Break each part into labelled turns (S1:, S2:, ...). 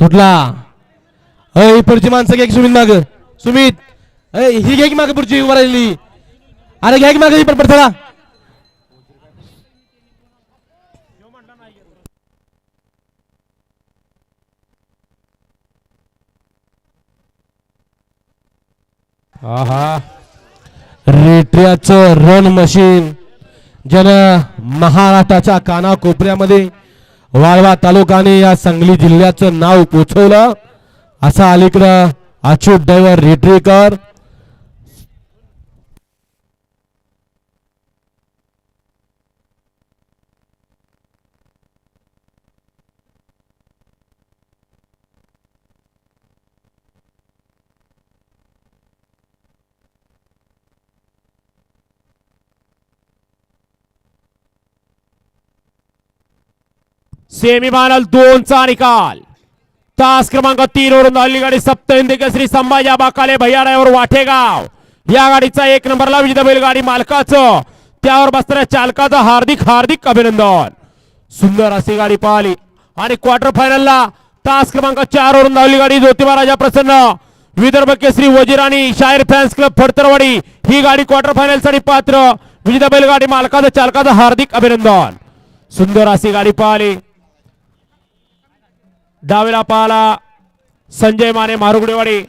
S1: सुटला. अय पुढची माणसं घ्या की सुमित माग. सुमित अय ही घ्या की मागे पुढची उभा राहिली अरे घ्या की मागे ही पडथळा आहा. रेट्रियाचं रन मशीन ज्यानं महाराष्ट्राच्या कानाकोपऱ्यामध्ये वाळवा तालुकाने या सांगली जिल्ह्याचं नाव पोचवलं. असा अलीकडं अच्युत दैवर रेटरेकर
S2: सेमीफायनल दोनचा निकाल. तास क्रमांक तीन वरून धावली गाडी सप्तहिंदी केसरी संभाजी बाकाले भैयाड्यावर वाठेगाव. या गाडीचा एक नंबरला विजेता बैलगाडी मालकाचं. त्यावर बसणाऱ्या चालकाचं हार्दिक हार्दिक अभिनंदन. सुंदर अशी गाडी पाहिली. आणि क्वार्टर फायनलला तास क्रमांक चार वरून धावली गाडी ज्योतिबा राजा प्रसन्न. विदर्भ केसरी वजीराणी शायर फॅन्स क्लब फडतरवाडी. ही गाडी क्वार्टर फायनलसाठी पात्र. विजेता बैलगाडी मालकाचं चालकाचं हार्दिक अभिनंदन. सुंदर अशी गाडी पाहिली. डावीला पाहला संजय माने मारुगडेवाडी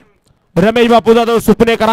S2: रमेश बापू जाधव सुपणेकर